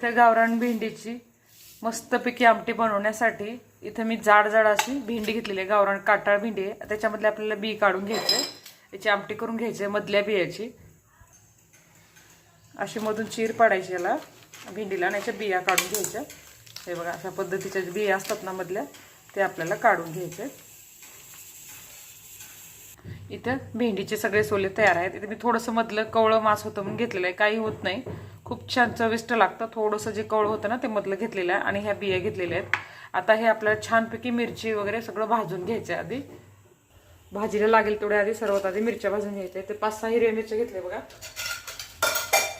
इथे गावरान भेंडीची मस्तपैकी आमटी बनवण्यासाठी इथे मी जाड जाड अशी भेंडी घेतलेली आहे. गावरान काटाळ भेंडी आहे. त्याच्यामधले आपल्याला बी काढून घ्यायचे. याची आमटी करून घ्यायची आहे मधल्या बियाची. अशी मधून चीर पाडायची याला भेंडीला आणि याच्या बिया काढून घ्यायच्या. हे बघा अशा पद्धतीच्या बिया असतात ना मधल्या ते आपल्याला काढून घ्यायचे. इथं भेंडीचे सगळे सोले तयार आहेत. इथे मी थोडंसं मधलं कवळं मांस होतं म्हणून घेतलेलं आहे. काही होत नाही. खूप छान चविष्ट लागतं. थोडंसं जे कवळं होतं ना ते मधलं घेतलेलं आहे आणि ह्या बिया घेतलेल्या आहेत. आता हे आपल्याला छानपैकी मिरची वगैरे सगळं भाजून घ्यायचं आहे आधी. भाजीला लागेल तेवढ्या आधी सर्वात आधी मिरच्या भाजून घ्यायच्या ते पाच सहा हिरव्या मिरच्या घेतल्या बघा.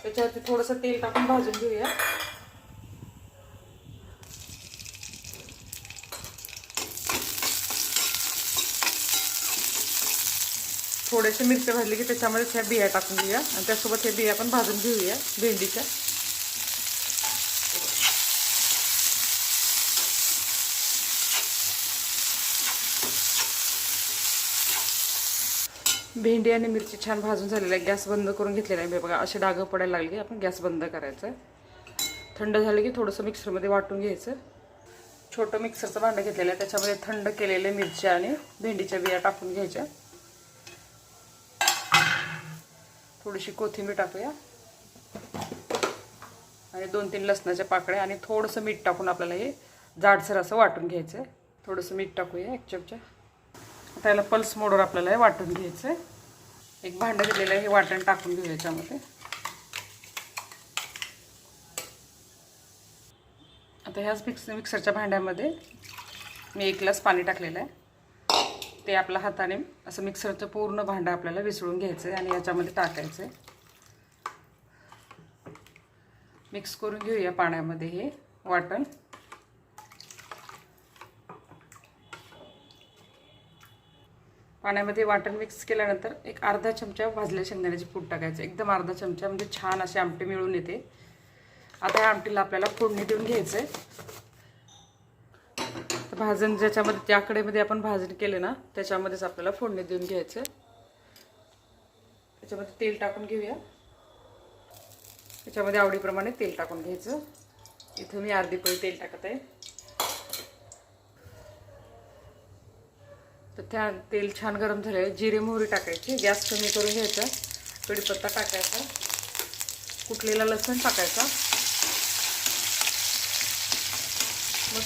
त्याच्यावरती थोडंसं तेल टाकून भाजून घेऊया. थोडेसे मिरच्या भाजले की त्याच्यामध्ये ह्या बिया टाकून घेऊया आणि त्यासोबत हे बिया पण भाजून घेऊया भेंडीच्या. भेंडी आणि मिरची छान भाजून झालेली आहे. गॅस बंद करून घेतलेला आहे. बघा असे डागं पडायला लागले की आपण गॅस बंद करायचं आहे. थंड झालं की थोडंसं मिक्सरमध्ये वाटून घ्यायचं. छोटं मिक्सरचं भांडं घेतलेलं आहे. त्याच्यामध्ये थंड केलेले मिरच्या आणि भेंडीच्या बिया टाकून घ्यायच्या. थोडीशी कोथिंबीर टाकूया. आणि दोन तीन लसणाच्या पाकळ्या आणि थोडंसं मीठ टाकून आपल्याला हे जाडसर असं वाटून घ्यायचं आहे थोडंसं मीठ टाकूया एक चमचा आता याला पल्स मोडवर आपल्याला हे वाटून घ्यायचं आहे एक भांडं घेतलेलं आहे हे वाटण टाकून घेऊ याच्यामध्ये. आता ह्याच मिक्स मिक्सरच्या भांड्यामध्ये मी एक ग्लास पाणी टाकलेलं आहे. ते आपल्या हाताने असं मिक्सरचं पूर्ण भांडं आपल्याला विसळून घ्यायचं आहे आणि याच्यामध्ये टाकायचं आहे मिक्स करून घेऊया पाण्यामध्ये हे वाटण. पाण्यामध्ये वाटण मिक्स केल्यानंतर एक अर्धा चमचा भाजल्या शेंगदाण्याची पूड टाकायचं. एकदम अर्धा चमचा म्हणजे छान अशी आमटी मिळून येते. आता या आमटीला आपल्याला फोडणी देऊन घ्यायचं आहे भाजण ज्याच्यामध्ये ज्या कडेमध्ये आपण भाजण केले ना त्याच्यामध्येच आपल्याला फोडणी देऊन घ्यायचं. त्याच्यामध्ये तेल टाकून घेऊया. त्याच्यामध्ये आवडीप्रमाणे तेल टाकून घ्यायचं. इथं मी अर्धी पळी तेल टाकत आहे. तर त्या तेल छान गरम झाले जिरे मोहरी टाकायची. गॅस कमी करून घ्यायचा. कढीपत्ता टाकायचा. कुठलेला लसूण टाकायचा.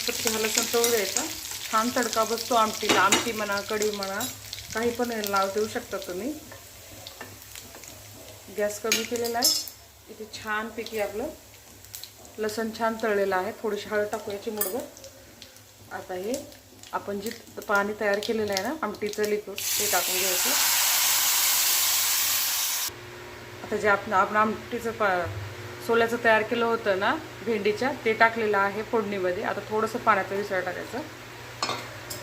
मस्त हा लसूण तळू द्यायचा. छान तडका बसतो आमटीला. आमटी म्हणा कढी म्हणा काही पण नाव देऊ शकता तुम्ही. गॅस कमी केलेला आहे. इथे छानपैकी आपलं. लसण छान तळलेलं आहे. थोडीशी हळद टाकूयाची चिमुडभर आता हे आपण जे पाणी तयार केलेलं आहे ना आमटीचं लिक्विड ते टाकून घ्यायचं. आता जे आपण आपण आमटीचं पा सोल्याचं तयार केलं होतं ना भेंडीच्या ते टाकलेलं आहे फोडणीमध्ये. आता थोडंसं पाण्याचं विसळ टाकायचं.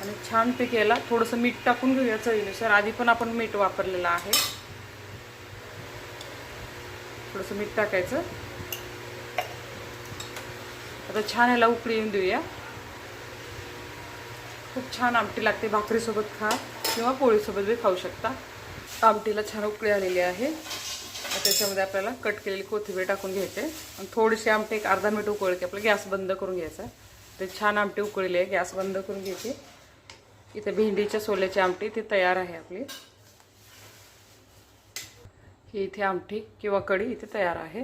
आणि छानपैकी याला थोडंसं मीठ टाकून घेऊया चवीनुसार. आधी पण आपण मीठ वापरलेलं आहे. थोडंसं मीठ टाकायचं. आता छान याला उकळी येऊन देऊया. खूप छान आमटी लागते. भाकरीसोबत खा किंवा पोळीसोबत बी खाऊ शकता. आमटीला छान उकळी आलेली आहे. त्याच्यामध्ये आपल्याला कट केलेली कोथिंबीर टाकून घ्यायचे. आणि थोडीशी आमटी एक अर्धा मिनिट उकळली की आपलं गॅस बंद करून घ्यायचा. ते छान आमटी उकळली आहे गॅस बंद करून घ्यायची. इथे भेंडीच्या सोल्याची आमटी ती तयार आहे आपली. ही इथे आमटी किंवा कढी इथे तयार आहे.